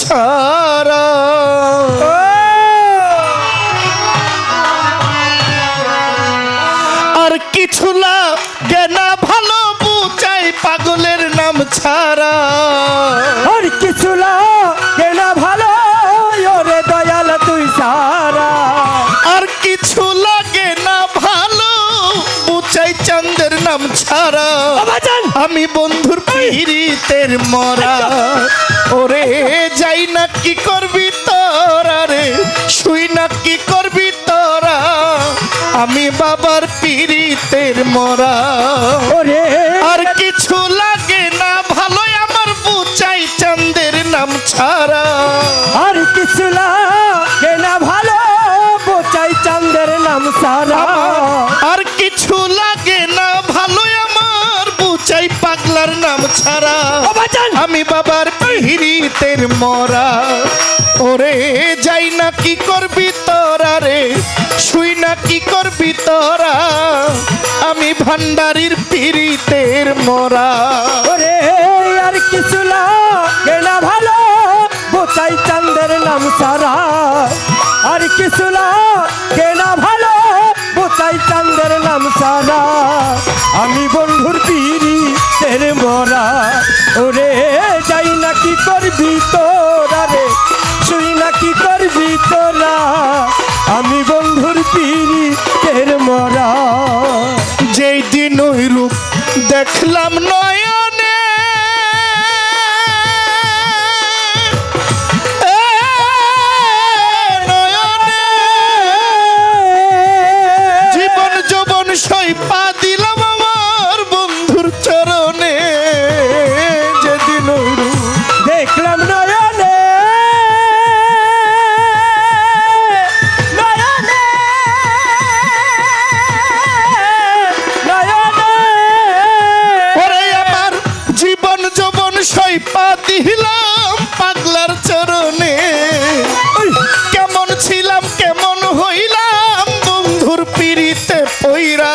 ছাড়া। আর কিছু না না ভালো বুচাই পাগলের নাম ছাড়া। নাম ছাড়া আমি বন্ধুর পিরিতের মরা। ওরে যাই না কি করবি তোরা রে? শুই না কি করবি তোরা? আমি বাবার পিরিতের মরা। ওরে। আর কিছু লাগে না ভালো আমার বুচাই চাঁদের নাম ছাড়া। আর কিছু লাগে না ভালো বোচাই চাঁদের নাম সারা ছাড়া আমি বাবার পিহিরিতের মরা। ওরে যাই না কি করবি তোরা রে? শুই না কি করবি তোরা? আমি ভান্ডারির পিরিতের মরা। ওরে আর কিছু লাগে না ভালো বোচাই চাঁদের নাম সারা। আর কিছু লাগে সারা আমি বন্ধুর পিড়ি, তের মরা। ওরে, যাই না কি করবি তোরা রে? শুই না কি করবি তোরা? আমি বন্ধুর পিড়ি, তের মরা। যেই দিন ওই রূপ দেখলাম নয়নে যৌবন সইপা দিলাম পাগলার চরণে। কেমন ছিলাম কেমন হইলাম বন্ধুর পিড়িতে পইরা।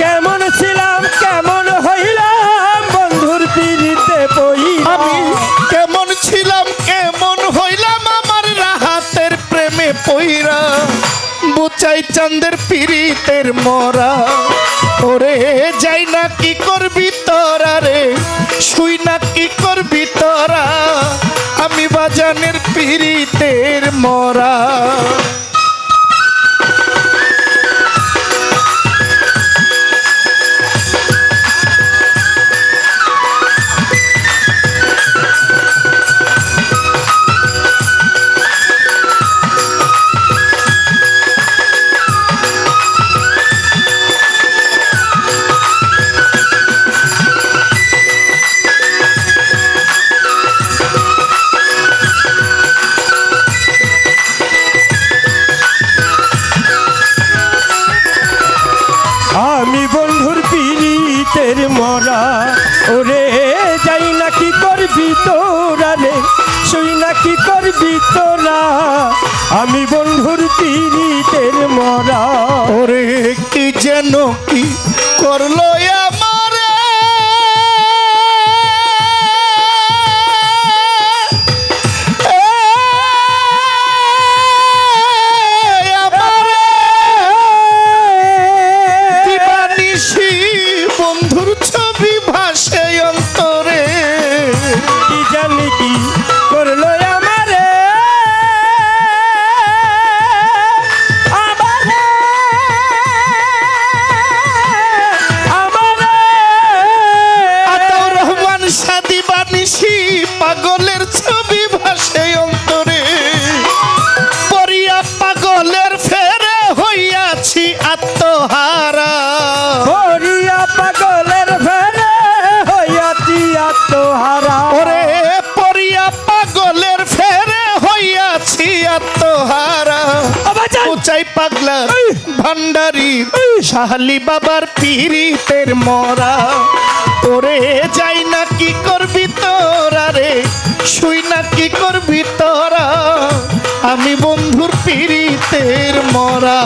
কেমন ছিলাম কেমন হইলাম বন্ধুর পিড়িতে আমি কেমন ছিলাম কেমন হইলাম আমার রাহাতের প্রেমে পইরা। বুচাই চাঁদের পিড়িতের মরা। ওরে যাই না কি করবি বাজানের পিড়িতের মরা। কি করবি তোরা রে শুই না কি করবি তোরা আমি বন্ধুর তিরিতের মরা। ওরে, কি যেন কি করল কি জানি কি করল আমারে? আমারে রহমান সাদি বানিশি পাগলের ছবি ভাসে আত্মহারা। উচাই পাগলা ভান্ডারি শাহালি বাবার পিরিতের মরা। তোরে যাই না কি করবি তোরা রে? শুই না কি করবি তোরা? আমি বন্ধুর পিরিতের মরা।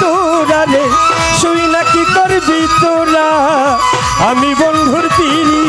তোরা রে শুই না কি করবি তোরা? আমি বন্ধুর পিড়িতের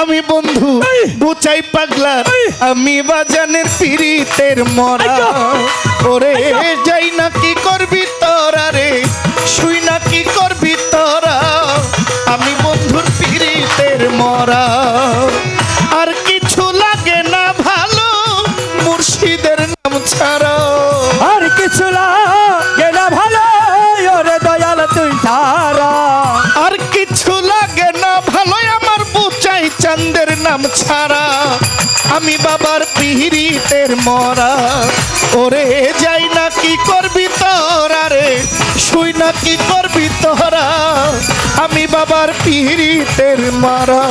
আমি বন্ধু বুচাই পাগলার এই! আমি বাজানের পিরিতের মরা! ওরে যাই না কি করবি তোরা রে শুই না কি করবি তোরা। আমি বন্ধুর পিরিতের মরা। আর কিছু লাগে না ভালো মুর্শিদের নাম ছাড়া। আর কিছু লাগে না ভালো ওরে দয়াল তুই সারা আর কিছু লাগে না ভালো চান্দের নাম ছাড়া আমি বাবার পিহিরিতের মরা। ওরে যাই না কি করবি তোরা রে? শুই না কি করবি তোরা? আমি বাবার পিহিরিতের মারা।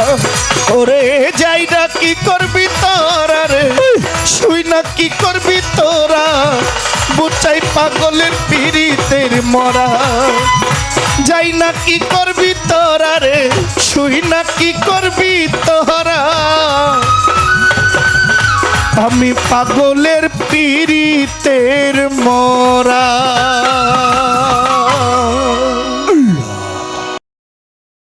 ওরে যাই না কি করবি তোরা রে? শুই না কি করবি তোরা? বুচাই পাগলের পিরিতের মরা। যাই না কি করবি তোরা না কি করবি তোরা? আমি পাগলের পিড়িতের মরা।